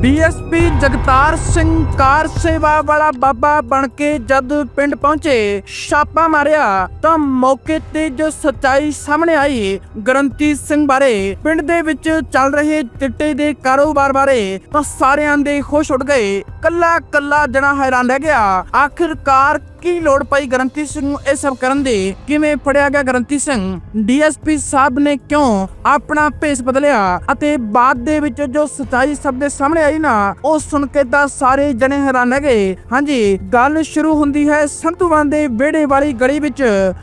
DSP Jagtar Singh ਕਾਰ ਸੇਵਾ ਵਾਲਾ ਬਾਬਾ ਬਣ ਕੇ ਜਦ ਪਿੰਡ ਪਹੁੰਚੇ, ਛਾਪਾ ਮਾਰਿਆ, ਤਾਂ ਮੌਕੇ ਤੇ ਜੋ ਸਚਾਈ ਸਾਹਮਣੇ ਆਈ ਗਰੰਤੀ ਸਿੰਘ ਬਾਰੇ, ਪਿੰਡ ਦੇ ਵਿੱਚ ਚੱਲ ਰਹੇ ਚਿੱਟੇ ਦੇ ਕਾਰੋਬਾਰ ਬਾਰੇ, ਤਾਂ ਸਾਰਿਆਂ ਦੇ ਖੁਸ਼ ਉੱਡ ਗਏ। ਕੱਲਾ ਕੱਲਾ ਜਣਾ ਹੈਰਾਨ ਰਹਿ ਗਿਆ। ਆਖਿਰਕਾਰ ਕੀ ਲੋੜ ਪਈ ਗਰੰਤੀ ਸਿੰਘ ਨੂੰ ਇਹ ਸਭ ਕਰਨ ਦੀ? ਕਿਵੇਂ ਫੜਿਆ ਗਿਆ ਗਰੰਤੀ ਸਿੰਘ? ਡੀਐਸਪੀ ਸਾਹਿਬ ਨੇ ਕਿਉਂ ਆਪਣਾ ਭੇਸ ਬਦਲਿਆ ਅਤੇ ਬਾਅਦ ਦੇ ਵਿੱਚ ਜੋ ਸਚਾਈ ਸਭ ਦੇ ਸਾਹਮਣੇ ਆਈ ਨਾ, ਉਹ ਸੁਣ ਕੇ ਤਾਂ ਸਾਰੇ ਜਣੇ ਹੈਰਾਨ ਰਹਿ ਗਏ। ਹਾਂਜੀ, ਗੱਲ ਸ਼ੁਰੂ ਹੁੰਦੀ ਹੈ ਸੰਤੂਵਾਂ ਦੇ ਵਿਹੜੇ ਵਾਲੀ ਗਲੀ ਵਿੱਚ,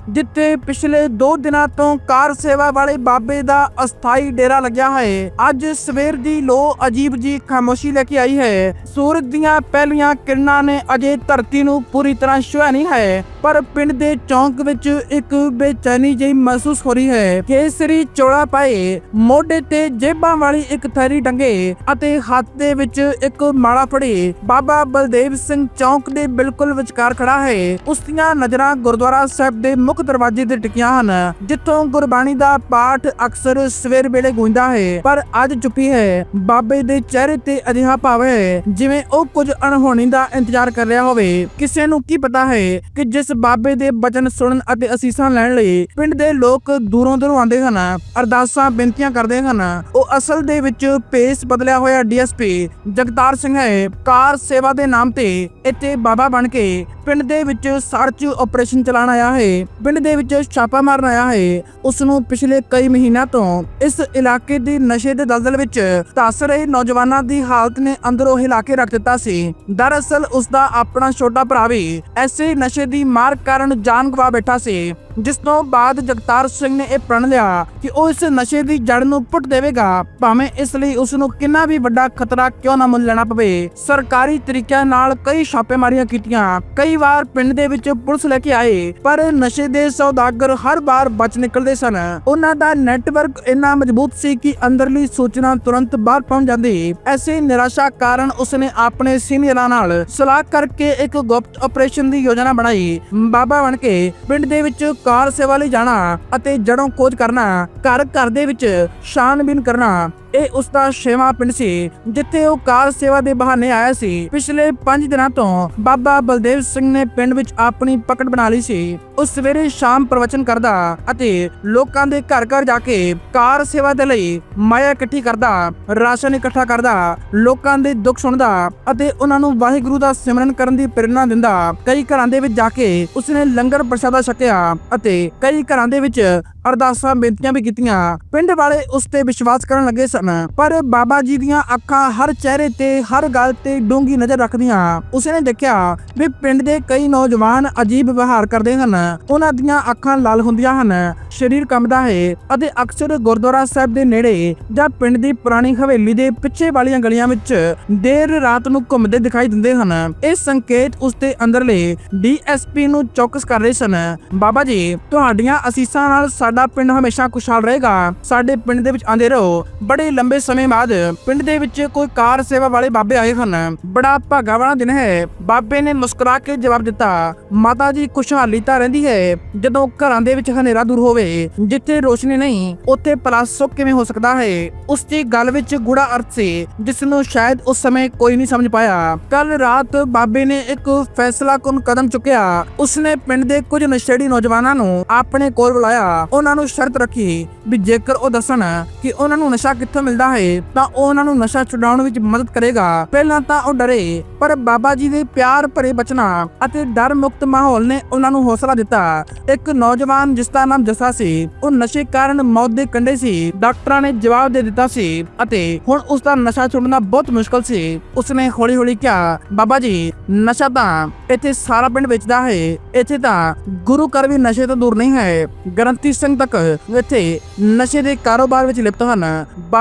ਜਿੱਥੇ ਪਿਛਲੇ 2 ਦਿਨਾਂ ਤੋਂ ਕਾਰ ਸੇਵਾ ਵਾਲੇ ਬਾਬੇ ਦਾ ਅਸਥਾਈ ਡੇਰਾ ਲੱਗਿਆ ਹੈ। ਅੱਜ ਸਵੇਰ ਦੀ ਲੋ ਅਜੀਬ ਜੀ ਖਾਮੋਸ਼ੀ ਲੈ ਕੇ ਆਈ ਹੈ। ਸੂਰਜ ਦੀਆਂ ਪਹਿਲੀਆਂ ਕਿਰਨਾਂ ਨੇ ਅਜੇ ਧਰਤੀ ਨੂੰ ਪੂਰੀ ਤਰ੍ਹਾਂ ਛੂਹਿਆ ਨਹੀਂ ਹੈ, ਪਰ ਪਿੰਡ ਦੇ ਚੌਂਕ ਵਿੱਚ ਇੱਕ ਬੇਚੈਨੀ ਜਿਹੀ ਮਹਿਸੂਸ ਹੋ ਰਹੀ ਹੈ। ਕੇਸਰੀ ਚੋਲਾ ਪਾਏ, ਮੋਢੇ ਤੇ ਜੇਬਾਂ ਵਾਲੀ ਇੱਕ ਥੈਲੀ ਟੰਗੇ ਅਤੇ ਹੱਥ ਦੇ ਵਿੱਚ ਇੱਕ ਮਾਲਾ ਫੜੀ। ਬਾਬਾ ਬਲਦੇਵ ਸਿੰਘ ਚੌਂਕ ਦੇ ਬਿਲਕੁਲ ਵਿਚਕਾਰ ਖੜਾ ਹੈ। ਉਸ ਦੀਆਂ ਨਜ਼ਰਾਂ ਗੁਰਦੁਆਰਾ ਸਾਹਿਬ ਦੇ ਮੁੱਖ ਦਰਵਾਜ਼ੇ ਤੇ ਟਿਕੀਆਂ ਹਨ, ਜਿੱਥੋਂ ਗੁਰਬਾਣੀ ਦਾ ਪਾਠ ਅਕਸਰ ਸਵੇਰ ਵੇਲੇ ਗੂੰਜਦਾ ਹੈ। ਪਰ ਅੱਜ ਚੁੱਪੀ ਹੈ, ਬਾਬੇ ਦੇ ਚਿਹਰੇ ਤੇ ਅਜਿਹਾ ਭਾਵ ਹੈ, ਜਿਵੇਂ ਉਹ ਕੁਝ ਅਣਹੋਣੀ ਦਾ ਇੰਤਜ਼ਾਰ ਕਰ ਰਿਹਾ ਹੋਵੇ। ਕਿਸੇ ਨੂੰ ਕੀ ਪਤਾ ਹੈ ਕਿ ਜਿਸ ਬਾਬੇ ਦੇ ਬਚਨ ਸੁਣਨ ਅਤੇ ਅਸੀਸਾਂ ਲੈਣ ਲਈ ਪਿੰਡ ਦੇ ਲੋਕ ਦੂਰੋਂ ਦੂਰੋਂ ਆਉਂਦੇ ਹਨ, ਅਰਦਾਸਾਂ, ਬੇਨਤੀਆਂ ਕਰਦੇ ਹਨ। ਉਹ ਅਸਲ ਦੇ ਵਿੱਚ ਪੇਸ ਬਦਲਿਆ ਹੋਇਆ ਡੀਐਸਪੀ ਜਗਤਾਰ ਸਿੰਘ ਹੈ। ਕਾਰ ਸੇਵਾ ਦੇ ਨਾਮ ਤੇ ਇੱਥੇ ਬਾਬਾ ਬਣ ਕੇ ਪਿੰਡ ਦੇ ਵਿੱਚ ਸਰਚ ਆਪਰੇਸ਼ਨ ਚਲਾਉਣ ਆਇਆ ਹੈ। ਪਿੰਡ ਦੇ ਵਿੱਚ ਛਾਪਾ ਮਾਰਨ ਆਇਆ ਹੈ। ਉਸ ਨੂੰ ਪਿਛਲੇ ਕਈ ਮਹੀਨਿਆਂ ਤੋਂ ਇਸ ਇਲਾਕੇ ਦੀ ਨਸ਼ੇ ਦੇ ਦਲਦਲ ਵਿੱਚ ਧੱਸ ਰਹੇ ਨੌਜਵਾਨਾਂ ਦੀ ਹਾਲਤ ਨੇ ਅੰਦਰੋਂ ਹਿਲਾ ਕੇ ਰੱਖ ਦਿੱਤਾ ਸੀ। ਦਰਅਸਲ ਉਸ ਦਾ ਆਪਣਾ ਛੋਟਾ ਭਰਾ ਵੀ ਐਸੇ ਨਸ਼ੇ ਦੀ ਮਾਰ ਕਾਰਨ ਜਾਨ ਗਵਾ ਬੈਠਾ ਸੀ। ਜਿਸ ਤੋਂ ਬਾਅਦ ਜਗਤਾਰ ਸਿੰਘ ਨੇ ਇਹ ਪ੍ਰਣ ਲਿਆ ਕਿ ਉਹ ਇਸ ਨਸ਼ੇ ਦੀ ਜੜ ਨੂੰ ਪੁੱਟ ਦੇਵੇਗਾ, ਭਾਵੇਂ ਇਸ ਲਈ ਉਸ ਨੂੰ ਕਿੰਨਾ ਵੀ ਵੱਡਾ ਖਤਰਾ ਕਿਉਂ ਨਾ ਮੁੱਲ ਲੈਣਾ ਪਵੇ। ਸਰਕਾਰੀ ਤਰੀਕਿਆਂ ਨਾਲ ਕਈ ਛਾਪੇਮਾਰੀਆਂ ਕੀਤੀਆਂ। ਕਈ ਵਾਰ ਪਿੰਡ ਦੇ ਵਿੱਚ ਪੁਲਿਸ ਲੈ ਕੇ ਆਏ, ਪਰ ਨਸ਼ੇ ਦੇ ਸੌਦਾਗਰ ਹਰ ਵਾਰ ਬਚ ਨਿਕਲਦੇ ਸਨ। ਉਹਨਾਂ ਦਾ ਨੈਟਵਰਕ ਇੰਨਾ ਮਜ਼ਬੂਤ ਸੀ ਕਿ ਅੰਦਰਲੀ ਸੂਚਨਾ ਤੁਰੰਤ ਬਾਹਰ ਪਹੁੰਚ ਜਾਂਦੀ। ਐਸੀ ਨਿਰਾਸ਼ਾ ਕਾਰਨ ਉਸਨੇ ਆਪਣੇ ਸੀਨੀਅਰਾਂ ਨਾਲ ਸਲਾਹ ਕਰਕੇ ਇੱਕ ਗੁਪਤ ਆਪਰੇਸ਼ਨ ਦੀ ਯੋਜਨਾ ਬਣਾਈ। ਬਾਬਾ ਬਣ ਕੇ ਪਿੰਡ ਦੇ ਵਿੱਚ ਕਾਰ ਸੇਵਾ ਲਈ ਜਾਣਾ ਅਤੇ ਜੜੋਂ ਖੋਜ ਕਰਨਾ ਘਰ ਘਰ ਦੇ ਵਿੱਚ ਛਾਣਬੀਨ ਕਰਨਾ ਇਹ ਉਸ ਦਾ ਛੇਵਾਂ ਪਿੰਡ ਸੀ, ਜਿੱਥੇ ਉਹ ਕਾਰ ਸੇਵਾ ਦੇ ਬਹਾਨੇ ਆਇਆ ਸੀ। ਪਿਛਲੇ 5 ਦਿਨਾਂ ਤੋਂ ਬਾਬਾ ਬਲਦੇਵ ਸਿੰਘ ਨੇ ਪਿੰਡ ਵਿੱਚ ਆਪਣੀ ਪਕੜ ਬਣਾ ਲਈ ਸੀ। ਉਹ ਸਵੇਰੇ ਸ਼ਾਮ ਪ੍ਰਵਚਨ ਕਰਦਾ ਅਤੇ ਲੋਕਾਂ ਦੇ ਘਰ ਘਰ ਜਾ ਕੇ ਕਾਰ ਸੇਵਾ ਦੇ ਲਈ ਮਾਇਆ ਇਕੱਠੀ ਕਰਦਾ, ਰਾਸ਼ਨ ਇਕੱਠਾ ਕਰਦਾ, ਲੋਕਾਂ ਦੇ ਦੁੱਖ ਸੁਣਦਾ ਅਤੇ ਉਹਨਾਂ ਨੂੰ ਵਾਹਿਗੁਰੂ ਦਾ ਸਿਮਰਨ ਕਰਨ ਦੀ ਪ੍ਰੇਰਣਾ ਦਿੰਦਾ। ਕਈ ਘਰਾਂ ਦੇ ਵਿੱਚ ਜਾ ਕੇ ਉਸਨੇ ਲੰਗਰ ਪ੍ਰਸ਼ਾਦਾ ਛਕਿਆ ਅਤੇ ਕਈ ਘਰਾਂ ਦੇ ਵਿੱਚ ਅਰਦਾਸਾਂ, ਬੇਨਤੀਆਂ ਵੀ ਕੀਤੀਆਂ। ਪਿੰਡ ਵਾਲੇ ਉਸ ਤੇ ਵਿਸ਼ਵਾਸ ਕਰਨ ਲੱਗੇ ਸਨ ਪਰ ਬਾਬਾ ਜੀ ਦੀਆਂ ਅੱਖਾਂ ਹਰ ਚਿਹਰੇ ਤੇ, ਹਰ ਗੱਲ ਤੇ ਡੂੰਗੀ ਨਜ਼ਰ ਰੱਖਦੀਆਂ। ਉਸਨੇ ਦੇਖਿਆ ਵੀ ਪਿੰਡ ਦੇ ਕਈ ਨੌਜਵਾਨ ਅਜੀਬ ਵਿਵਹਾਰ ਕਰਦੇ ਹਨ। ਉਹਨਾਂ ਦੀਆਂ ਅੱਖਾਂ ਲਾਲ ਹੁੰਦੀਆਂ ਹਨ, ਸਰੀਰ ਕੰਬਦਾ ਹੈ ਅਤੇ ਅਕਸਰ ਗੁਰਦੁਆਰਾ ਸਾਹਿਬ ਦੇ ਨੇੜੇ ਜਾਂ ਪਿੰਡ ਦੀ ਪੁਰਾਣੀ ਹਵੇਲੀ ਦੇ ਪਿੱਛੇ ਵਾਲੀਆਂ ਗਲੀਆਂ ਵਿੱਚ ਦੇਰ ਰਾਤ ਨੂੰ ਘੁੰਮਦੇ ਦਿਖਾਈ ਦਿੰਦੇ ਹਨ। ਇਹ ਸੰਕੇਤ ਉਸ ਦੇ ਅੰਦਰਲੇ ਡੀਐਸਪੀ ਨੂੰ ਚੌਕਸ ਕਰ ਰਹੇ ਸਨ। ਬਾਬਾ ਜੀ, ਤੁਹਾਡੀਆਂ ਅਸੀਸਾਂ ਨਾਲ ਸਾਡਾ ਪਿੰਡ ਹਮੇਸ਼ਾ ਖੁਸ਼ਹਾਲ ਰਹੇਗਾ। ਸਾਡੇ ਪਿੰਡ ਦੇ ਵਿੱਚ ਆਂਦੇ ਰਹੋ। ਬੜੇ ਲੰਬੇ ਸਮੇਂ ਬਾਅਦ ਪਿੰਡ ਦੇ ਵਿੱਚ ਕੋਈ ਕਾਰ ਸੇਵਾ ਵਾਲੇ ਬਾਬੇ ਆਏ ਹਨ ਬੜਾ ਭਾਗਾ ਵਾਲਾ ਦਿਨ ਹੈ। ਬਾਬੇ ਨੇ ਮੁਸਕਰਾ ਕੇ ਜਵਾਬ ਦਿੱਤਾ, ਮਾਤਾ ਜੀ, ਖੁਸ਼ਹਾਲੀ ਤਾਂ ਰਹਿੰਦੀ ਹੈ। ਜਦੋਂ ਘਰਾਂ ਦੇ ਵਿੱਚ ਹਨੇਰਾ ਦੂਰ ਹੋਵੇ, ਜਿੱਥੇ ਰੋਸ਼ਨੀ ਨਹੀਂ, ਉੱਥੇ ਪਲੱਸ ਸੁੱਖ ਕਿਵੇਂ ਹੋ ਸਕਦਾ ਹੈ? ਉਸ ਦੀ ਗੱਲ ਵਿੱਚ ਗੂੜਾ ਅਰਥ ਸੀ, ਜਿਸ ਨੂੰ ਸ਼ਾਇਦ ਉਸ ਸਮੇਂ ਕੋਈ ਨਹੀਂ ਸਮਝ ਪਾਇਆ। ਕੱਲ ਰਾਤ ਬਾਬੇ ਨੇ ਇੱਕ ਫੈਸਲਾਕੁਨ ਕਦਮ ਚੁੱਕਿਆ। ਉਸਨੇ ਪਿੰਡ ਦੇ ਕੁਝ ਨਸ਼ੇੜੀ ਨੌਜਵਾਨਾਂ ਨੂੰ ਆਪਣੇ ਕੋਲ ਬੁਲਾਇਆ। ਉਹਨਾਂ ਨੂੰ ਸ਼ਰਤ ਰੱਖੀ ਵੀ ਜੇਕਰ ਉਹ ਦੱਸਣ ਕਿ ਉਹਨਾਂ ਨੂੰ ਨਸ਼ਾ ਕਿੱਥੋਂ ਮਿਲਦਾ ਹੈ, ਤਾਂ ਉਹ ਉਹਨਾਂ ਨੂੰ ਨਸ਼ਾ ਛੁਡਾਉਣ ਵਿੱਚ ਮਦਦ ਕਰੇਗਾ। ਪਹਿਲਾਂ ਤਾਂ ਉਹ ਡਰੇ, ਪਰ ਬਾਬਾ ਜੀ ਦੇ ਪਿਆਰ ਭਰੇ ਬਚਨਾਂ ਅਤੇ ਡਰ ਮੁਕਤ ਮਾਹੌਲ ਨੇ ਉਹਨਾਂ ਨੂੰ ਹੌਸਲਾ ਦਿੱਤਾ। ਇੱਕ ਨੌਜਵਾਨ ਜਿਸ ਦਾ ਨਾਮ ਜੱਸਾ ਸੀ, ਉਹ ਨਸ਼ੇ ਕਾਰਨ ਮੌਤ ਦੇ ਕੰਢੇ ਸੀ, ਡਾਕਟਰਾਂ ਨੇ ਜਵਾਬ ਦੇ ਦਿੱਤਾ ਸੀ ਅਤੇ ਹੁਣ ਉਸ ਦਾ ਨਸ਼ਾ ਛੁਡਾਉਣਾ ਬਹੁਤ ਮੁਸ਼ਕਲ ਸੀ। ਉਸਨੇ ਹੌਲੀ-ਹੌਲੀ ਕਿਹਾ, ਬਾਬਾ ਜੀ, ਨਸ਼ਾ ਤਾਂ ਇੱਥੇ ਸਾਰਾ ਪਿੰਡ ਵੇਚਦਾ ਹੈ, ਇੱਥੇ ਤਾਂ ਗੁਰੂ ਘਰ ਵੀ ਨਸ਼ੇ ਤੋਂ ਦੂਰ ਨਹੀਂ ਹੈ। ਗਰੰਤੀ ਸਿੰਘ ਤੱਕ ਇੱਥੇ ਨਸ਼ੇ ਦੇ ਕਾਰੋਬਾਰ ਵਿੱਚ ਲਿਪਤ ਹਨ।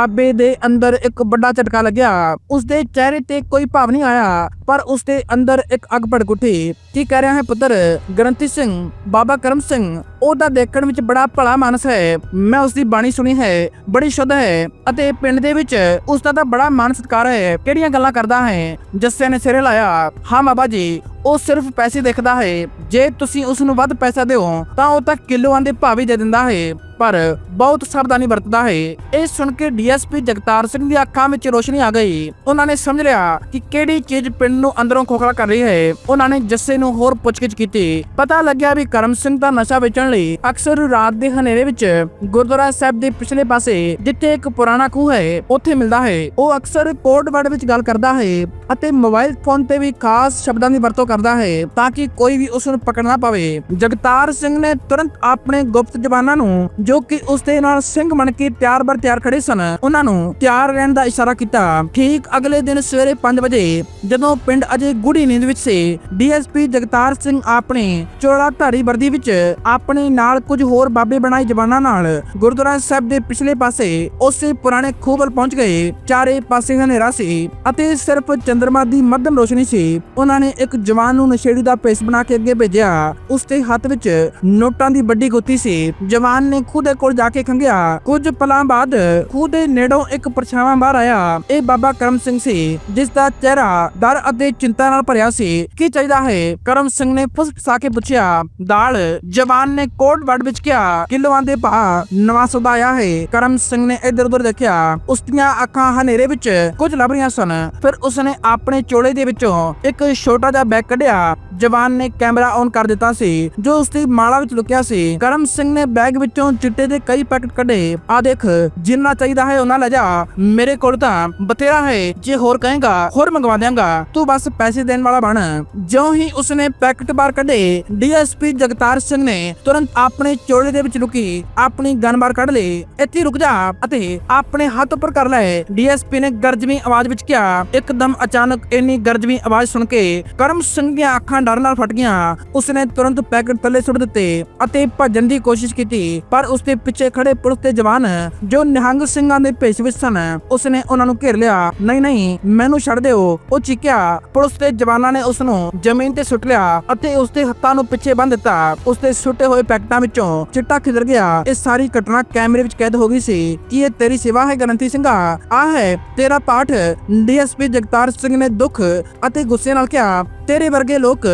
ਬਾਬੇ ਦੇ ਅੰਦਰ ਇੱਕ ਵੱਡਾ ਝਟਕਾ ਲੱਗਿਆ। ਉਸ ਦੇ ਚਿਹਰੇ ਤੇ ਕੋਈ ਭਾਵ ਨਹੀਂ ਆਇਆ, ਪਰ ਉਸ ਦੇ ਅੰਦਰ ਇੱਕ ਅੱਗ ਭੜਕ ਉੱਠੀ। ਕੀ ਕਹਿ ਰਿਹਾ ਹੈ ਪੁੱਤਰ? ਗਰੰਤੀ ਸਿੰਘ, ਬਾਬਾ ਕਰਮ ਸਿੰਘ, ਉਹਦਾ ਦੇਖਣ ਵਿੱਚ ਬੜਾ ਭਲਾ ਮਾਨਸ ਹੈ। ਮੈਂ ਉਸ ਦੀ ਬਾਣੀ ਸੁਣੀ ਹੈ, ਬੜੀ ਸ਼ੁੱਧ ਹੈ ਅਤੇ ਪਿੰਡ ਦੇ ਵਿੱਚ ਉਸ ਦਾ ਤਾਂ ਬੜਾ ਮਾਨ ਸਤਿਕਾਰ ਹੈ। ਕਿਹੜੀਆਂ ਗੱਲਾਂ ਕਰਦਾ ਹੈ? ਜੱਸੇ ਨੇ ਸਿਰੇ ਲਾਇਆ। ਹਾਂ ਬਾਬਾ ਜੀ, ਉਹ ਸਿਰਫ ਪੈਸੇ ਦੇਖਦਾ ਹੈ। ਜੇ ਤੁਸੀਂ ਉਸ ਨੂੰ ਵੱਧ ਪੈਸਾ ਦਿਓ, ਤਾਂ ਉਹ ਤਾਂ ਕਿਲੋਆਂ ਦੇ ਭਾਅ ਵੀ ਦੇ ਦਿੰਦਾ ਹੈ। ਪਰ ਬਹੁਤ ਸਾਵਧਾਨੀ ਵਰਤਦਾ ਹੈ। ਇਹ ਸੁਣ ਕੇ ਡੀਐਸਪੀ ਜਗਤਾਰ ਸਿੰਘ ਦੀ ਅੱਖਾਂ ਵਿੱਚ ਰੋਸ਼ਨੀ ਆ ਗਈ। ਉਹਨਾਂ ਨੇ ਸਮਝ ਲਿਆ ਕਿ ਕਿਹੜੀ ਚੀਜ਼ ਪਿੰਡ ਨੂੰ ਅੰਦਰੋਂ ਖੋਖਲਾ ਕਰ ਰਹੀ ਹੈ। ਉਹਨਾਂ ਨੇ ਜੱਸੇ ਨੂੰ ਹੋਰ ਪੁੱਛਗਿੱਛ ਕੀਤੀ। ਪਤਾ ਲੱਗਿਆ ਵੀ ਕਰਮ ਸਿੰਘ ਦਾ ਨਸ਼ਾ ਵੇਚਣ ਲਈ ਅਕਸਰ ਰਾਤ ਦੇ ਹਨੇਰੇ ਵਿੱਚ ਗੁਰਦੁਆਰਾ ਸਾਹਿਬ ਦੇ ਪਿਛਲੇ ਪਾਸੇ, ਜਿੱਥੇ ਇੱਕ ਪੁਰਾਣਾ ਖੂਹ ਹੈ, ਉੱਥੇ ਮਿਲਦਾ ਹੈ। ਉਹ ਅਕਸਰ ਕੋਡ ਵਰਡ ਵਿੱਚ ਗੱਲ ਕਰਦਾ ਹੈ ਅਤੇ ਮੋਬਾਈਲ ਫੋਨ ਤੇ ਵੀ ਖਾਸ ਸ਼ਬਦਾਂ ਦੀ ਵਰਤੋਂ ਕਰਦਾ ਹੈ ਤਾਂ ਕਿ ਕੋਈ ਵੀ ਉਸ ਨੂੰ ਪਕੜ ਨਾ ਪਵੇ। ਜਗਤਾਰ ਸਿੰਘ ਨੇ ਤੁਰੰਤ ਆਪਣੇ ਗੁਪਤ ਜਵਾਨਾਂ ਨੂੰ ਜੋ ਕਿ ਉਸ ਦੇ ਨਾਲ ਸਿੰਘ ਬਣ ਕੇ ਤਿਆਰ ਬਰ ਤਿਆਰ ਖੜੇ ਸਨ, ਉਹਨਾਂ ਨੂੰ ਤਿਆਰ ਰਹਿਣ ਦਾ ਇਸ਼ਾਰਾ ਕੀਤਾ। ਠੀਕ ਅਗਲੇ ਦਿਨ ਸਵੇਰੇ 5 ਵਜੇ, ਜਦੋਂ ਪਿੰਡ ਅਜੇ ਗੂੜੀ ਨੀਂਦ ਵਿੱਚ ਸੀ, ਡੀਐਸਪੀ ਜਗਤਾਰ ਸਿੰਘ ਆਪਣੇ ਚੋਲਾ ਧਾਰੀ ਵਰਦੀ ਵਿੱਚ ਆਪਣੇ ਨਾਲ ਕੁਝ ਹੋਰ ਬਾਬੇ ਬਣਾਈ ਜਵਾਨਾਂ ਨਾਲ ਗੁਰਦੁਆਰਾ ਸਾਹਿਬ ਦੇ ਪਿਛਲੇ ਪਾਸੇ ਉਸੇ ਪੁਰਾਣੇ ਖੂਹ ਵੱਲ ਪਹੁੰਚ ਗਏ। ਚਾਰੇ ਪਾਸੇ ਹਨੇਰਾ ਸੀ ਅਤੇ ਸਿਰਫ ਚੰਦਰਮਾ ਦੀ ਮੱਧਮ ਰੋਸ਼ਨੀ ਸੀ। ਉਹਨਾਂ ਨੇ ਇੱਕ ਜਵਾਨ ਨੂੰ ਨਸ਼ੇੜੀ ਦਾ ਪੇਸ ਬਣਾ ਕੇ ਅੱਗੇ ਭੇਜਿਆ। ਉਸ ਦੇ ਹੱਥ ਵਿੱਚ ਨੋਟਾਂ ਦੀ ਵੱਡੀ ਗੁੱਤੀ ਸੀ। ਜਵਾਨ ਨੇ ਖੂਹ ਦੇ ਕੋਲ ਜਾ ਕੇ ਖੰਗਿਆ। ਕੁਝ ਪਲਾਂ ਬਾਅਦ ਖੂਹ ਦੇ ਨੇੜੋਂ ਇੱਕ ਪਰਛਾਵਾਂ ਬਾਹਰ ਆਇਆ। ਇਹ ਬਾਬਾ ਕਰਮ ਸਿੰਘ ਸੀ, ਜਿਸ ਦਾ ਚਿਹਰਾ ਡਰ ਅਤੇ ਚਿੰਤਾ ਨਾਲ ਭਰਿਆ ਸੀ। ਕੀ ਚਾਹੀਦਾ ਹੈ? ਕਰਮ ਸਿੰਘ ਨੇ ਫੁਸਫਸਾ ਕੇ ਪੁੱਛਿਆ, ਦਾਲ, ਜਵਾਨ ਨੇ ਕੋਟ ਵੜ ਵਿੱਚ ਕਿਹਾ, ਕਿਲੋਆਂ ਦੇ ਭਾ ਨਵਾਂ ਸੌਦਾ ਆਇਆ ਹੈ। ਕਰਮ ਸਿੰਘ ਨੇ ਇੱਧਰ ਉੱਧਰ ਦੇਖਿਆ, ਉਸ ਦੀਆਂ ਅੱਖਾਂ ਹਨੇਰੇ ਵਿੱਚ ਕੁਝ ਲੱਭ ਰਹੀਆਂ ਸਨ। ਫਿਰ ਉਸਨੇ ਆਪਣੇ ਚੋਲੇ ਦੇ ਵਿੱਚੋਂ ਇੱਕ ਛੋਟਾ ਜਿਹਾ ਬੈਗ ਕੱਢਿਆ। ਜਵਾਨ ਨੇ ਕੈਮਰਾ ਔਨ ਕਰ ਦਿੱਤਾ ਸੀ, ਜੋ ਉਸ ਦੀ ਮਾਲਾ ਵਿੱਚ ਲੁਕਿਆ ਸੀ। ਕਰਮ ਸਿੰਘ ਨੇ ਬੈਗ ਵਿੱਚੋਂ ਚਿੱਟੇ ਦੇ ਕਈ ਪੈਕਟ ਕੱਢੇ। ਆ ਦੇਖ, ਜਿੰਨਾ ਚਾਹੀਦਾ ਹੈ ਉਹਨਾਂ ਲੈ ਜਾ। ਮੇਰੇ ਕੋਲ ਤਾਂ ਬਥੇਰਾ ਹੈ, ਜੇ ਹੋਰ ਕਹੇਗਾ, ਹੋਰ ਮੰਗਵਾ ਦਿਆਂਗਾ। ਤੂੰ ਬਸ ਪੈਸੇ ਦੇਣ ਵਾਲਾ ਬਣ। ਜਿਉਂ ਹੀ ਉਸਨੇ ਪੈਕਟ ਬਾਹਰ ਕੱਢੇ, ਡੀਐਸਪੀ ਜਗਤਾਰ ਸਿੰਘ ਨੇ ਤੁਰੰਤ ਆਪਣੇ ਚੋਲੇ ਦੇ ਵਿੱਚ ਲੁਕੀ, ਆਪਣੀ ਗਨ ਬਾਹਰ ਕੱਢ ਲਈ। ਇੱਥੇ ਰੁਕ ਜਾ ਅਤੇ ਆਪਣੇ ਹੱਥ ਉੱਪਰ ਕਰ ਲੈ। ਡੀਐਸਪੀ ਨੇ ਗਰਜਵੀਂ ਆਵਾਜ਼ ਵਿੱਚ ਕਿਹਾ, ਇੱਕਦਮ ਅਚਾਨਕ ਇੰਨੀ ਗਰਜਵੀਂ ਆਵਾਜ਼ ਸੁਣ ਕੇ ਕਰਮ ਸਿੰਘ ਦੀਆਂ ਅੱਖਾਂ ਡਰ ਨਾਲ ਫਟ ਗਈਆਂ। ਉਸਨੇ ਤੁਰੰਤ ਪੈਕਟ ਥੱਲੇ ਸੁੱਟ ਦਿੱਤੇ ਅਤੇ ਭੱਜਣ ਦੀ ਕੋਸ਼ਿਸ਼ ਕੀਤੀ, ਪਰ ਉਸਦੇ ਪਿੱਛੇ ਖੜੇ ਪੁਲਿਸ ਦੇ ਜਵਾਨ ਜੋ ਨਿਹੰਗ ਸਿੰਘਾਂ ਦੇ ਭੇਸ ਵਿੱਚ ਸਨ, ਉਸਨੇ ਉਹਨਾਂ ਨੂੰ ਘੇਰ ਲਿਆ। ਨਹੀਂ ਨਹੀਂ, ਮੈਨੂੰ ਛੱਡ ਦਿਓ। ਉਹ ਚੀਕਿਆ। ਪੁਲਿਸ ਦੇ ਜਵਾਨਾਂ ਨੇ ਉਸ ਨੂੰ ਜ਼ਮੀਨ ਤੇ ਸੁੱਟ ਲਿਆ ਅਤੇ ਉਸ ਦੇ ਹੱਥਾਂ ਨੂੰ ਪਿੱਛੇ ਬੰਨ ਦਿੱਤਾ। ਉਸ ਦੇ ਸੁੱਟੇ ਹੋਏ ਪੈਕਟਾਂ ਵਿੱਚੋਂ ਚਿੱਟਾ ਖਿਲਰ ਗਿਆ। ਇਹ ਸਾਰੀ ਘਟਨਾ ਕੈਮਰੇ ਵਿੱਚ ਕੈਦ ਹੋ ਗਈ ਸੀ। ਕਿ ਇਹ ਤੇਰੀ ਸੇਵਾ ਹੈ ਗਰੰਤੀ ਸਿੰਘਾ? ਆ ਹੈ, ਤੇਰਾ ਪਾਠ। ਡੀਐਸਪੀ ਜਗਤਾਰ ਸਿੰਘ ਨੇ ਦੁੱਖ ਅਤੇ ਗੁੱਸੇ ਨਾਲ ਕਿਹਾ, ਤੇਰੇ ਵਰਗੇ ਲੋਕ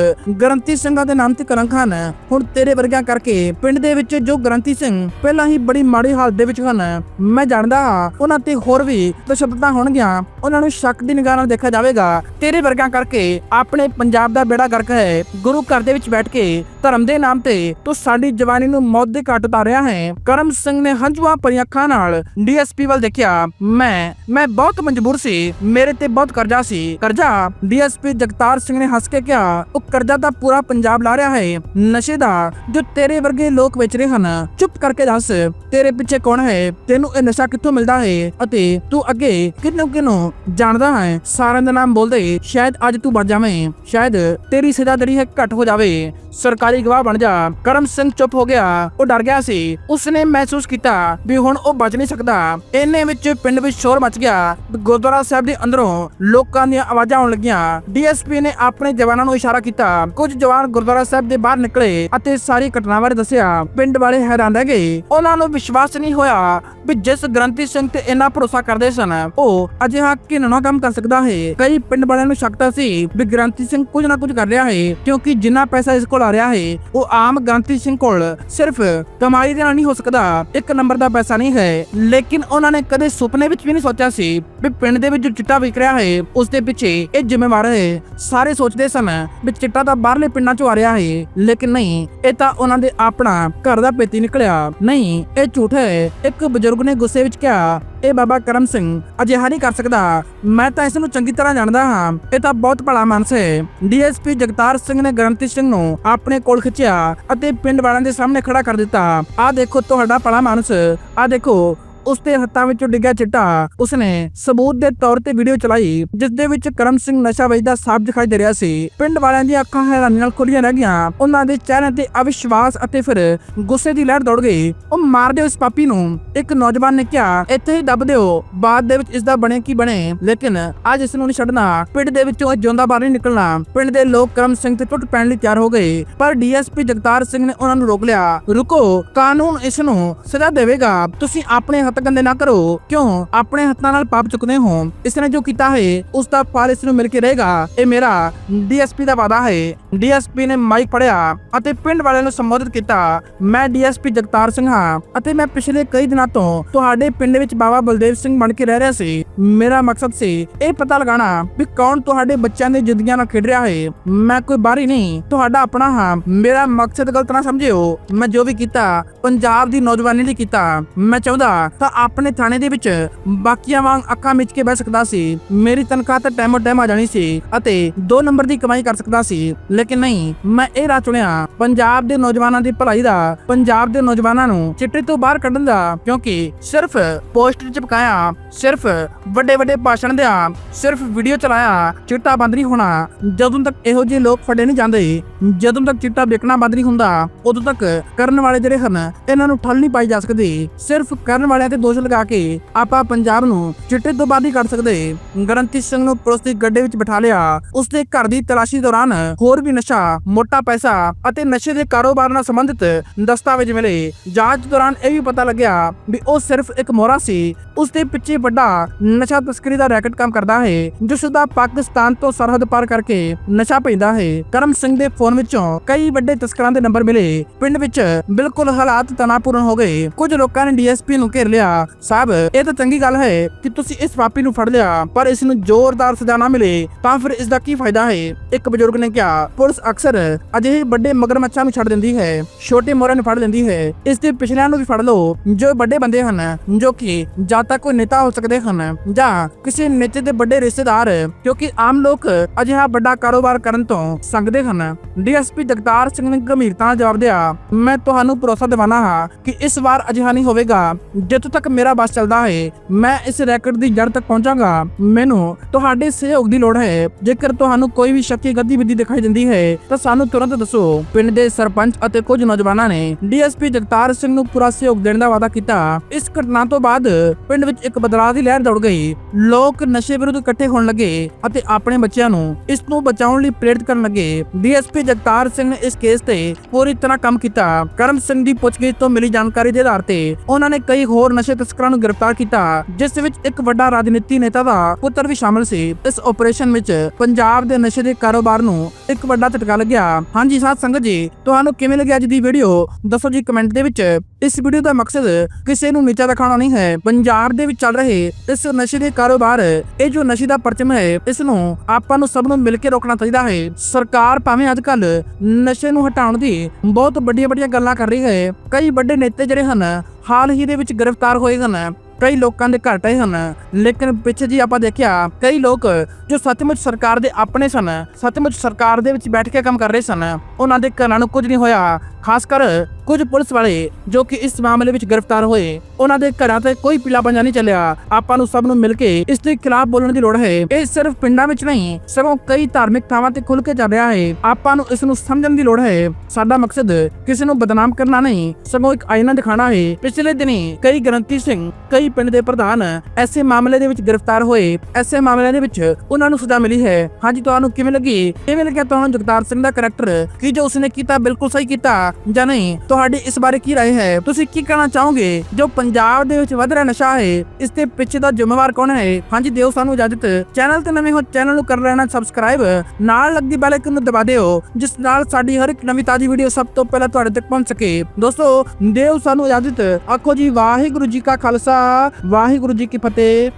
ਗਰੰਤੀ ਸਿੰਘਾਂ ਦੇ ਨਾਮ ਤੇ ਕਲੰਕ ਹਨ। ਹੁਣ ਤੇਰੇ ਵਰਗਿਆਂ ਕਰਕੇ ਪਿੰਡ ਦੇ ਵਿੱਚ ਜੋ ਗਰੰਤੀ ਸਿੰਘ ਪਹਿਲਾਂ ਹੀ ਬੜੀ ਮਾੜੀ ਹਾਲਤ ਦੇ ਵਿੱਚ ਹਨ। ਮੈਂ ਜਾਣਦਾ ਹਾਂ, ਉਹਨਾਂ ਤੇ ਹੋਰ ਵੀ ਤਸ਼ੱਦਦਾਂ ਹੋਣਗੀਆਂ। ਉਹਨਾਂ ਨੂੰ ਸ਼ੱਕ ਦੀ ਨਿਗਾਹ ਨਾਲ ਦੇਖਿਆ ਜਾਵੇਗਾ। ਤੇਰੇ ਵਰਗਿਆਂ ਕਰਕੇ ਆਪਣੇ ਪੰਜਾਬ ਦਾ ਬੇੜਾ ਗਰਕ ਹੈ। ਗੁਰੂ ਘਰ ਦੇ ਵਿੱਚ ਬੈਠ ਕੇ ਧਰਮ ਦੇ ਨਾਮ ਤੇ ਤੂੰ ਸਾਡੀ ਜਵਾਨੀ ਨੂੰ ਮੌਤ ਦੇ ਘਾਟ ਉਤਾਰਿਆ ਹੈ। ਕਰਮ ਸਿੰਘ ਨੇ ਹੰਝੂਆਂ ਭਰੀਆਂ ਅੱਖਾਂ ਨਾਲ ਡੀਐਸਪੀ ਵੱਲ ਦੇਖਿਆ। ਮੈਂ ਮੈਂ ਬਹੁਤ ਮਜਬੂਰ ਸੀ। ਮੇਰੇ ਤੇ ਬਹੁਤ ਕਰਜ਼ਾ ਸੀ। ਕਰਜ਼ਾ? ਡੀਐਸਪੀ ਜਗਤਾਰ ਸਿੰਘ ਨੇ ਹੱਸ ਕੇ ਕਿਹਾ, ਉਹ ਕਰਜ਼ਾ ਤਾਂ ਪੂਰਾ ਪੰਜਾਬ ਲਾ ਰਿਹਾ ਹੈ। ਨਸ਼ੇ ਦਾ ਜੋ ਤੇਰੇ ਵਰਗੇ ਲੋਕ ਵੇਚ ਰਹੇ ਹਨ, ਚੁੱਪ ਕਰਕੇ ਦੱਸ, ਤੇਰੇ ਪਿੱਛੇ ਕੌਣ ਹੈ? ਤੈਨੂੰ ਇਹ ਨਸ਼ਾ ਕਿੱਥੋਂ ਮਿਲਦਾ ਹੈ? ਅਤੇ ਤੂੰ ਅੱਗੇ ਕਿਹਨੂੰ ਕਿਹਨੂੰ ਜਾਣਦਾ ਹੈ? ਸਾਰਿਆਂ ਦਾ ਨਾਮ ਬੋਲਦੇ ਸ਼ਾਇਦ ਅੱਜ ਤੂੰ ਬਚ ਜਾਵੇਂ। ਸ਼ਾਇਦ ਤੇਰੀ ਸਜ਼ਾ ਜਿਹੜੀ ਹੈ ਘੱਟ ਹੋ ਜਾਵੇ। ਸਰਕਾਰੀ ਗਵਾਹ ਬਣ ਜਾ। ਕਰਮ ਸਿੰਘ ਚੁੱਪ ਹੋ ਗਿਆ। ਉਹ ਡਰ ਗਿਆ ਸੀ। ਉਸਨੇ ਮਹਿਸੂਸ ਕੀਤਾ ਵੀ ਹੁਣ ਉਹ ਬਚ ਨਹੀਂ ਸਕਦਾ। ਇੰਨੇ ਵਿੱਚ ਪਿੰਡ ਵਿੱਚ ਸ਼ੋਰ ਮਚ ਗਿਆ। ਗੁਰਦੁਆਰਾ ਸਾਹਿਬ ਦੇ ਅੰਦਰੋਂ ਲੋਕਾਂ ਦੀਆਂ ਆਵਾਜ਼ਾਂ ਆਉਣ ਲੱਗੀਆਂ। ਡੀਐਸਪੀ ਨੇ ਆਪਣੇ ਜਵਾਨਾਂ ਨੂੰ ਇਸ਼ਾਰਾ ਕੀਤਾ। ਕੁਝ ਜਵਾਨ ਗੁਰਦੁਆਰਾ ਸਾਹਿਬ ਦੇ ਬਾਹਰ ਨਿਕਲੇ ਅਤੇ ਸਾਰੀ ਘਟਨਾ ਬਾਰੇ ਦੱਸਿਆ। ਪਿੰਡ ਵਾਲੇ ਹੈਰਾਨ ਰਹਿ ਗਏ। ਉਹਨਾਂ ਨੂੰ ਵਿਸ਼ਵਾਸ ਨਹੀਂ ਹੋਇਆ ਵੀ ਜਿਸ ਗ੍ਰੰਥੀ ਸਿੰਘ ਤੇ ਇੰਨਾ ਭਰੋਸਾ ਕਰਦੇ ਸਨ, ਉਹ ਅਜਿਹਾ ਕਿੰਨਾ ਕੰਮ ਕਰ ਸਕਦਾ ਹੈ। ਕਈ ਪਿੰਡ ਵਾਲਿਆਂ ਨੂੰ ਸ਼ੱਕ ਸੀ ਵੀ ਗ੍ਰੰਥੀ ਸਿੰਘ ਕੁਝ ਨਾ ਕੁਝ ਕਰ ਰਿਹਾ ਹੈ, ਕਿਉਂਕਿ ਜਿੰਨਾ ਪੈਸਾ ਇਸ ਕੋਲ ਆ ਰਿਹਾ ਹੈ, ਉਹ ਆਮ ਗ੍ਰੰਥੀ ਸਿੰਘ ਕੋਲ ਸਿਰਫ ਕਮਾਈ ਦੇ ਨਾਲ ਨਹੀਂ ਹੋ ਸਕਦਾ, ਇੱਕ ਨੰਬਰ ਦਾ ਪੈਸਾ ਨਹੀਂ ਹੈ। ਲੇਕਿਨ ਉਹਨਾਂ ਨੇ ਕਦੇ ਸੁਪਨੇ ਵਿੱਚ ਵੀ ਨਹੀਂ ਸੋਚਿਆ ਸੀ ਵੀ ਪਿੰਡ ਦੇ ਵਿੱਚ ਜੋ ਚਿੱਟਾ ਵਿਕ ਰਿਹਾ ਹੈ, ਉਸ ਦੇ ਪਿੱਛੇ ਇਹ ਜ਼ਿੰਮੇਵਾਰ ਹੈ। ਸਾਰੇ ਸੋਚਦੇ ਸਨ ਵੀ ਚਿੱਟਾ ਤਾਂ ਬਾਹਰਲੇ ਪਿੰਡਾਂ ਚੋਂ ਆ ਰਿਹਾ ਹੈ, ਲੇਕਿਨ ਨਹੀਂ, ਇਹ ਤਾਂ ਉਹਨਾਂ ਦੇ ਆਪਣਾ ਘਰ ਦਾ ਪੇਤੀ ਨਿਕਲਿਆ। ਨਹੀਂ, ਇਹ ਝੂਠ ਹੈ। ਇੱਕ ਬਜ਼ੁਰਗ ਨੇ ਗੁੱਸੇ ਵਿੱਚ ਕਿਹਾ, ਇਹ ਬਾਬਾ ਕਰਮ ਸਿੰਘ, ਅਜਿਹਾ ਨਹੀਂ ਕਰ ਸਕਦਾ। ਮੈਂ ਤਾਂ ਇਸ ਨੂੰ ਚੰਗੀ ਤਰ੍ਹਾਂ ਜਾਣਦਾ ਹਾਂ। ਇਹ ਤਾਂ ਬਹੁਤ ਭਲਾ ਮਾਨਸ ਹੈ। ਡੀਐਸਪੀ ਜਗਤਾਰ ਸਿੰਘ ਨੇ ਗਰੰਤੀ ਸਿੰਘ ਨੂੰ ਆਪਣੇ ਕੋਲ ਖਿੱਚਿਆ ਅਤੇ ਪਿੰਡ ਵਾਲਿਆਂ ਦੇ ਸਾਹਮਣੇ ਖੜਾ ਕਰ ਦਿੱਤਾ। ਆਹ ਦੇਖੋ, ਤੁਹਾਡਾ ਭਲਾ ਮਾਨਸ। ਆਹ ਦੇਖੋ ਉਸ ਦੇ ਹੱਥਾਂ ਵਿੱਚੋਂ ਡਿੱਗਿਆ ਚਿੱਟਾ। ਉਸਨੇ ਸਬੂਤ ਦੇ ਤੌਰ ਤੇ ਵੀਡੀਓ ਚਲਾਈ ਜਿਸ ਦੇ ਵਿੱਚ ਕਰਮ ਸਿੰਘ ਨਸ਼ਾ ਵੇਚਦਾ ਸਾਫ਼ ਦਿਖਾਈ ਦੇ ਰਿਹਾ ਸੀ। ਪਿੰਡ ਵਾਲਿਆਂ ਦੀਆਂ ਅੱਖਾਂ ਹੈਰਾਨੀ ਨਾਲ ਖੁੱਲੀਆਂ ਰਹਿ ਗਈਆਂ। ਉਹਨਾਂ ਦੇ ਚਿਹਰਿਆਂ ਤੇ ਅਵਿਸ਼ਵਾਸ ਅਤੇ ਫਿਰ ਗੁੱਸੇ ਦੀ ਲਹਿਰ ਦੌੜ ਗਈ। ਉਹ ਮਾਰ ਦਿਓ ਇਸ ਪਾਪੀ ਨੂੰ। ਇੱਕ ਨੌਜਵਾਨ ਨੇ ਕਿਹਾ, ਇੱਥੇ ਹੀ ਦੱਬ ਦਿਓ। ਬਾਅਦ ਦੇ ਵਿੱਚ ਇਸ ਦਾ ਬਣੇ ਕੀ ਬਣੇ? ਲੇਕਿਨ ਅੱਜ ਇਸ ਨੂੰ ਨਹੀਂ ਛੱਡਣਾ। ਪਿੰਡ ਦੇ ਵਿੱਚੋਂ ਇਹ ਜਿਉਂਦਾ ਬਾਹਰ ਨਹੀਂ ਨਿਕਲਣਾ। ਪਿੰਡ ਦੇ ਲੋਕ ਕਰਮ ਸਿੰਘ ਤੇ ਟੁੱਟ ਪੈਣ ਲਈ ਤਿਆਰ ਹੋ ਗਏ। ਪਰ ਡੀਐਸਪੀ ਜਗਤਾਰ ਸਿੰਘ ਨੇ ਉਹਨਾਂ ਨੂੰ ਰੋਕ ਲਿਆ। ਰੁਕੋ। ਕਾਨੂੰਨ ਇਸ ਨੂੰ ਸਜ਼ਾ ਦੇਵੇਗਾ। ਤੁਸੀਂ ਆਪਣੇ ਹੱਥ ਗੰਦੇ ਨਾ ਕਰੋ। ਕਿਉਂ? ਆਪਣੇ ਹੱਥਾਂ ਨਾਲ ਪਾਪ ਚੁੱਕਦੇ ਹੋ। ਇਸ ਨੇ ਜੋ ਕੀਤਾ ਹੈ ਉਸ ਦਾ ਫਲ ਇਸ ਨੂੰ ਮਿਲ ਕੇ ਰਹੇਗਾ। ਇਹ ਮੇਰਾ ਡੀਐਸਪੀ ਦਾ ਵਾਦਾ ਹੈ। ਡੀਐਸਪੀ ਨੇ ਮਾਈਕ ਫੜਿਆ ਅਤੇ ਪਿੰਡ ਵਾਲਿਆਂ ਨੂੰ ਸੰਬੋਧਿਤ ਕੀਤਾ। ਮੈਂ ਡੀਐਸਪੀ ਜਗਤਾਰ ਸਿੰਘ ਹਾਂ ਅਤੇ ਮੈਂ ਪਿਛਲੇ ਕਈ ਦਿਨਾਂ ਤੋਂ ਤੁਹਾਡੇ ਪਿੰਡ ਵਿੱਚ ਬਾਬਾ ਬਲਦੇਵ ਸਿੰਘ ਬਣ ਕੇ ਰਹਿ ਰਿਹਾ ਸੀ। ਮੇਰਾ ਮਕਸਦ ਸੀ ਇਹ ਪਤਾ ਲਗਾਉਣਾ ਵੀ ਕੌਣ ਤੁਹਾਡੇ ਬੱਚਿਆਂ ਦੀ ਜ਼ਿੰਦਗੀਆਂ ਨਾਲ ਖੇਡ ਰਿਹਾ ਹੈ। ਮੈਂ ਕੋਈ ਬਾਹਰੀ ਨਹੀਂ, ਤੁਹਾਡਾ ਆਪਣਾ ਹਾਂ। ਮੇਰਾ ਮਕਸਦ ਗਲਤ ਨਾ ਸਮਝਿਓ। ਮੈਂ ਜੋ ਵੀ ਕੀਤਾ, ਪੰਜਾਬ ਦੀ ਨੌਜਵਾਨੀ ਲਈ ਕੀਤਾ। ਮੈਂ ਚਾਹੁੰਦਾ ਤਾਂ ਆਪਣੇ ਥਾਣੇ ਦੇ ਵਿੱਚ ਬਾਕੀਆਂ ਵਾਂਗ ਅੱਖਾਂ ਮਿਚ ਕੇ ਬਹਿ ਸਕਦਾ ਸੀ। ਮੇਰੀ ਤਨਖਾਹ ਤਾਂ ਟਾਈਮੋ ਟਾਈਮ ਆ ਜਾਣੀ ਸੀ ਅਤੇ 2 ਨੰਬਰ ਦੀ ਕਮਾਈ ਕਰ ਸਕਦਾ ਸੀ। ਲੇਕਿਨ ਨਹੀਂ, ਮੈਂ ਇਹ ਰਾਹ ਚੁਣਿਆ। ਪੰਜਾਬ ਦੇ ਨੌਜਵਾਨਾਂ ਦੀ ਭਲਾਈ ਦਾ, ਪੰਜਾਬ ਦੇ ਨੌਜਵਾਨਾਂ ਨੂੰ ਚਿੱਟੇ ਤੋਂ ਬਾਹਰ ਕੱਢਣ ਦਾ, ਕਿਉਂਕਿ ਸਿਰਫ ਪੋਸਟਰ ਚਿਪਕਾਇਆ, ਸਿਰਫ ਵੱਡੇ ਵੱਡੇ ਭਾਸ਼ਣ ਦਿਆ, ਸਿਰਫ ਵੀਡੀਓ ਚਲਾਇਆ, ਚਿੱਟਾ ਬੰਦ ਨਹੀਂ ਹੋਣਾ। ਜਦੋਂ ਤੱਕ ਇਹੋ ਜਿਹੇ ਲੋਕ ਫੜੇ ਨਹੀਂ ਜਾਂਦੇ, ਜਦੋਂ ਤੱਕ ਚਿੱਟਾ ਵਿਕਣਾ ਬੰਦ ਨਹੀਂ ਹੁੰਦਾ, ਉਦੋਂ ਤੱਕ ਕਰਨ ਵਾਲੇ ਜਿਹੜੇ ਹਨ, ਇਹਨਾਂ ਨੂੰ ਠੱਲ ਨਹੀਂ ਪਾਈ ਜਾ ਸਕਦੀ। ਸਿਰਫ ਕਰਨ ਵਾਲਿਆਂ ਤੇ ਦੋਸ਼ ਲਗਾ ਕੇ ਆਪਾਂ ਪੰਜਾਬ ਨੂੰ ਚਿੱਟੇ ਤੋਂ ਬਾਹਰ ਨਹੀਂ ਕੱਢ ਸਕਦੇ। ਗਰੰਤੀ ਸਿੰਘ ਨੂੰ ਪੁਲਿਸ ਦੀ ਗੱਡੇ ਵਿੱਚ ਬਿਠਾ ਲਿਆ। ਉਸਦੇ ਘਰ ਦੀ ਤਲਾਸ਼ੀ ਦੌਰਾਨ ਹੋਰ ਵੀ ਨਸ਼ਾ, ਮੋਟਾ ਪੈਸਾ ਅਤੇ ਨਸ਼ੇ ਦੇ ਕਾਰੋਬਾਰ ਨਾਲ ਸੰਬੰਧਿਤ ਦਸਤਾਵੇਜ਼ ਮਿਲੇ। ਜਾਂਚ ਦੌਰਾਨ ਇਹ ਵੀ ਪਤਾ ਲੱਗਿਆ ਵੀ ਉਹ ਸਿਰਫ ਇੱਕ ਮੋਹਰਾ ਸੀ। ਉਸਦੇ ਪਿੱਛੇ ਵੱਡਾ ਨਸ਼ਾ ਤਸਕਰੀ ਦਾ ਰੈਕਟ ਕੰਮ ਕਰਦਾ ਹੈ, ਜੋ ਸਿੱਧਾ ਪਾਕਿਸਤਾਨ ਤੋਂ ਸਰਹੱਦ ਪਾਰ ਕਰਕੇ ਨਸ਼ਾ ਭੇਜਦਾ ਹੈ। ਕਰਮ ਸਿੰਘ ਦੇ ਫੋਨ ਵਿੱਚੋਂ ਕਈ ਵੱਡੇ ਤਸਕਰਾਂ ਦੇ ਨੰਬਰ ਮਿਲੇ। ਪਿੰਡ ਵਿੱਚ ਬਿਲਕੁਲ ਹਾਲਾਤ ਤਣਾਪੂਰਨ ਹੋ ਗਏ। ਕੁਝ ਲੋਕਾਂ ਨੇ ਡੀਐਸਪੀ ਨੂੰ ਘੇਰ ਲਿਆ ਸਾਹਿਬ, ਇਹ ਤਾਂ ਚੰਗੀ ਗੱਲ ਹੈ ਕਿ ਤੁਸੀਂ ਇਸ ਪਾਪੀ ਨੂੰ ਫੜ ਲਿਆ, ਪਰ ਇਸ ਨੂੰ ਜ਼ੋਰਦਾਰ ਸਜ਼ਾ ਨਾ ਮਿਲੇ, ਤਾਂ ਫਿਰ ਇਸ ਦਾ ਕੀ ਫਾਇਦਾ ਹੈ? ਇੱਕ ਬਜ਼ੁਰਗ ਨੇ ਕਿਹਾ, ਪੁਲਿਸ ਅਕਸਰ ਅਜਿਹੇ ਵੱਡੇ ਮਗਰਮੱਛਾਂ ਨੂੰ ਛੱਡ ਦਿੰਦੀ ਹੈ, ਛੋਟੇ ਮੋਹਰਾਂ ਨੂੰ ਫੜ ਲੈਂਦੀ ਹੈ। ਇਸ ਦੇ ਪਿਛਲਿਆਂ ਨੂੰ ਵੀ ਫੜ ਲਓ, ਜੋ ਵੱਡੇ ਬੰਦੇ ਹਨ, ਜੋ ਕਿ ਜਾਂ ਤਾਂ ਕੋਈ ਨੇਤਾ ਹੋ ਸਕਦੇ ਹਨ, ਜਾਂ ਕਿਸੇ ਨੇਤੇ ਦੇ ਵੱਡੇ ਰਿਸ਼ਤੇਦਾਰ, ਕਿਉਂਕਿ ਆਮ ਲੋਕ ਅਜਿਹਾ ਵੱਡਾ ਕਾਰੋਬਾਰ ਕਰਨ ਤੋਂ ਸੰਗਦੇ ਹਨ। ਡੀਐਸਪੀ ਜਗਤਾਰ ਸਿੰਘ ਨੇ ਗੰਭੀਰਤਾ ਨਾਲ ਜਵਾਬ ਦਿਆ, ਮੈਂ ਤੁਹਾਨੂੰ ਭਰੋਸਾ ਦਿਵਾਨਾ ਹਾਂ ਕਿ ਇਸ ਵਾਰ ਅਜਿਹਾ ਨਹੀਂ ਹੋਵੇਗਾ ਜੇ ਜਿੱਥੋਂ ਤੱਕ ਮੇਰਾ ਬਸ ਚੱਲਦਾ ਹੈ, ਮੈਂ ਇਸ ਰੈਕਟ ਦੀ ਜੜ ਤੱਕ ਪਹੁੰਚਾਂਗਾ। ਮੈਨੂੰ ਤੁਹਾਡੇ ਸਹਿਯੋਗ ਦੀ ਲੋੜ ਹੈ। ਜੇਕਰ ਤੁਹਾਨੂੰ ਕੋਈ ਵੀ ਸ਼ੱਕੀ ਗਤੀਵਿਧੀ ਦਿਖਾਈ ਦਿੰਦੀ ਹੈ, ਤਾਂ ਸਾਨੂੰ ਤੁਰੰਤ ਦੱਸੋ। ਪਿੰਡ ਦੇ ਸਰਪੰਚ ਅਤੇ ਕੁਝ ਨੌਜਵਾਨਾਂ ਨੇ ਡੀਐਸਪੀ ਜਗਤਾਰ ਸਿੰਘ ਨੂੰ ਪੂਰਾ ਸਹਿਯੋਗ ਦੇਣ ਦਾ ਵਾਅਦਾ ਕੀਤਾ। ਇਸ ਘਟਨਾ ਤੋਂ ਬਾਅਦ ਪਿੰਡ ਵਿੱਚ ਇੱਕ ਬਦਲਾਅ ਦੀ ਲਹਿਰ ਦੌੜ ਗਈ। ਲੋਕ ਨਸ਼ੇ ਵਿਰੁੱਧ ਇਕੱਠੇ ਹੋਣ ਲੱਗੇ ਅਤੇ ਆਪਣੇ ਬੱਚਿਆਂ ਨੂੰ ਇਸ ਨੂੰ ਬਚਾਉਣ ਲਈ ਪ੍ਰੇਰਿਤ ਕਰਨ ਲੱਗੇ। ਡੀਐਸਪੀ ਜਗਤਾਰ ਸਿੰਘ ਨੇ ਇਸ ਕੇਸ ਤੇ ਪੂਰੀ ਤਰ੍ਹਾਂ ਕੰਮ ਕੀਤਾ। ਕਰਮ ਸਿੰਘ ਦੀ ਪੁੱਛਗਿੱਛ ਤੋਂ ਮਿਲੀ ਜਾਣਕਾਰੀ ਦੇ ਆਧਾਰ ਤੇ ਉਹਨਾਂ ਨੇ ਕਈ ਹੋਰ ਨਸ਼ੇ ਤਸਕਰਾਂ ਨੂੰ ਗ੍ਰਿਫਤਾਰ ਕੀਤਾ, ਜਿਸ ਵਿੱਚ ਇੱਕ ਵੱਡਾ ਰਾਜਨੀਤੀ ਨੇਤਾ ਦਾ ਪੁੱਤਰ ਵੀ ਸ਼ਾਮਲ ਸੀ। ਇਸ ਆਪਰੇਸ਼ਨ ਵਿੱਚ ਪੰਜਾਬ ਦੇ ਨਸ਼ੇ ਦੇ ਕਾਰੋਬਾਰ ਨੂੰ ਇੱਕ ਵੱਡਾ ਝਟਕਾ ਲੱਗਿਆ। ਹਾਂਜੀ ਸਾਧ ਸੰਗਤ ਜੀ, ਤੁਹਾਨੂੰ ਕਿਵੇਂ ਲੱਗਿਆ ਅੱਜ ਦੀ ਵੀਡੀਓ ਦੱਸੋ ਜੀ ਕਮੈਂਟ ਦੇ ਵਿੱਚ। ਇਸ ਵੀਡੀਓ ਦਾ ਮਕਸਦ ਕਿਸੇ ਨੂੰ ਨੀਚਾ ਦਿਖਾਉਣਾ ਨਹੀਂ ਹੈ। ਪੰਜਾਬ ਦੇ ਵਿੱਚ ਚੱਲ ਰਹੇ ਇਸ ਨਸ਼ੇ ਦੇ ਕਾਰੋਬਾਰ, ਇਹ ਜੋ ਨਸ਼ੇ ਦਾ ਪਰਚਮ ਹੈ, ਇਸ ਨੂੰ ਆਪਾਂ ਨੂੰ ਸਭ ਨੂੰ ਮਿਲ ਕੇ ਰੋਕਣਾ ਚਾਹੀਦਾ ਹੈ। ਸਰਕਾਰ ਭਾਵੇਂ ਅੱਜ ਕੱਲ ਨਸ਼ੇ ਨੂੰ ਹਟਾਉਣ ਦੀ ਬਹੁਤ ਵੱਡੀਆਂ ਵੱਡੀਆਂ ਗੱਲਾਂ ਕਰ ਰਹੀ ਹੈ। ਕਈ ਵੱਡੇ ਨੇਤਾ ਜਿਹੜੇ ਹਨ ਹਾਲ ਹੀ ਦੇ ਵਿੱਚ ਗ੍ਰਿਫਤਾਰ ਹੋਏ ਹਨ। ਕਈ ਲੋਕਾਂ ਦੇ ਘਰ ਟਏ ਹਨ। ਲੇਕਿਨ ਪਿੱਛੇ ਜੀ ਆਪਾਂ ਦੇਖਿਆ, ਕਈ ਲੋਕ ਜੋ ਸੱਚਮੁੱਚ ਸਰਕਾਰ ਦੇ ਆਪਣੇ ਸਨ, ਸੱਚਮੁੱਚ ਸਰਕਾਰ ਦੇ ਵਿੱਚ ਬੈਠ ਕੇ ਕੰਮ ਕਰ ਰਹੇ ਸਨ, ਉਹਨਾਂ ਦੇ ਘਰਾਂ ਨੂੰ ਕੁਝ ਨਹੀਂ ਹੋਇਆ। ਖਾਸ ਕਰ ਕੁਝ ਪੁਲਿਸ ਵਾਲੇ ਜੋ ਕਿ ਇਸ ਮਾਮਲੇ ਵਿੱਚ ਗ੍ਰਿਫਤਾਰ ਹੋਏ, ਉਹਨਾਂ ਦੇ ਘਰਾਂ ਤੇ ਕੋਈ ਪੀਲਾ ਪੰਜਾ ਨਹੀਂ ਚੱਲਿਆ। ਆਪਾਂ ਨੂੰ ਸਭ ਨੂੰ ਮਿਲ ਕੇ ਇਸ ਦੇ ਖਿਲਾਫ ਬੋਲਣ ਦੀ ਲੋੜ ਹੈ। ਇਹ ਸਿਰਫ ਪਿੰਡਾਂ ਵਿੱਚ ਨਹੀਂ, ਸਗੋਂ ਕਈ ਧਾਰਮਿਕ ਥਾਵਾਂ ਤੇ ਖੁੱਲ ਕੇ ਚੱਲ ਰਿਹਾ ਹੈ। ਆਪਾਂ ਨੂੰ ਇਸ ਨੂੰ ਸਮਝਣ ਦੀ ਲੋੜ ਹੈ। ਸਾਡਾ ਮਕਸਦ ਕਿਸੇ ਨੂੰ ਬਦਨਾਮ ਕਰਨਾ ਨਹੀਂ, ਸਗੋਂ ਇੱਕ ਆਇਨਾ ਦਿਖਾਣਾ ਹੈ। ਪਿਛਲੇ ਦਿਨੀ ਕਈ ਗਰੰਤੀ ਸਿੰਘ, ਕਈ ਪਿੰਡ ਦੇ ਪ੍ਰਧਾਨ ਐਸੇ ਮਾਮਲੇ ਦੇ ਵਿੱਚ ਗ੍ਰਿਫਤਾਰ ਹੋਏ। ਐਸੇ ਮਾਮਲੇ ਦੇ ਵਿੱਚ ਉਹਨਾਂ ਨੂੰ ਸਜ਼ਾ ਮਿਲੀ ਹੈ। ਹਾਂਜੀ, ਤੁਹਾਨੂੰ ਕਿਵੇਂ ਲੱਗੀ? ਕਿਵੇਂ ਲੱਗਿਆ ਤੁਹਾਨੂੰ ਜਗਤਾਰ ਸਿੰਘ ਦਾ ਕਰੈਕਟਰ ਕੀ ਜੋ ਉਸਨੇ ਕੀਤਾ, ਬਿਲਕੁਲ ਸਹੀ ਕੀਤਾ। ਜਾਂ ਨਹੀਂ ਤੁਹਾਡੀ ਇਸ ਬਾਰੇ ਕੀ رائے ਹੈ ਤੁਸੀਂ ਕੀ ਕਹਿਣਾ ਚਾਹੋਗੇ ਜੋ ਪੰਜਾਬ ਦੇ ਵਿੱਚ ਵੱਧ ਰਿਹਾ ਨਸ਼ਾ ਹੈ ਇਸ ਦੇ ਪਿੱਛੇ ਦਾ ਜ਼ਿੰਮੇਵਾਰ ਕੌਣ ਹੈ ਹਾਂਜੀ ਦਿਓ ਸਾਨੂੰ ਇਜਾਜ਼ਤ ਚੈਨਲ ਤੇ ਨਵੇਂ ਹੋ ਚੈਨਲ ਨੂੰ ਕਰ ਲੈਣਾ ਸਬਸਕ੍ਰਾਈਬ ਨਾਲ ਲੱਗਦੀ ਬੈਲ ਆਈਕਨ ਨੂੰ ਦਬਾ ਦਿਓ ਜਿਸ ਨਾਲ ਸਾਡੀ ਹਰ ਇੱਕ ਨਵੀਂ ਤਾਜ਼ੀ ਵੀਡੀਓ ਸਭ ਤੋਂ ਪਹਿਲਾਂ ਤੁਹਾਡੇ ਤੱਕ ਪਹੁੰਚ ਸਕੇ ਦੋਸਤੋ ਦਿਓ ਸਾਨੂੰ ਇਜਾਜ਼ਤ ਆਖੋ ਜੀ ਵਾਹਿਗੁਰੂ ਜੀ ਕਾ ਖਾਲਸਾ ਵਾਹਿਗੁਰੂ ਜੀ ਕੀ ਫਤਿਹ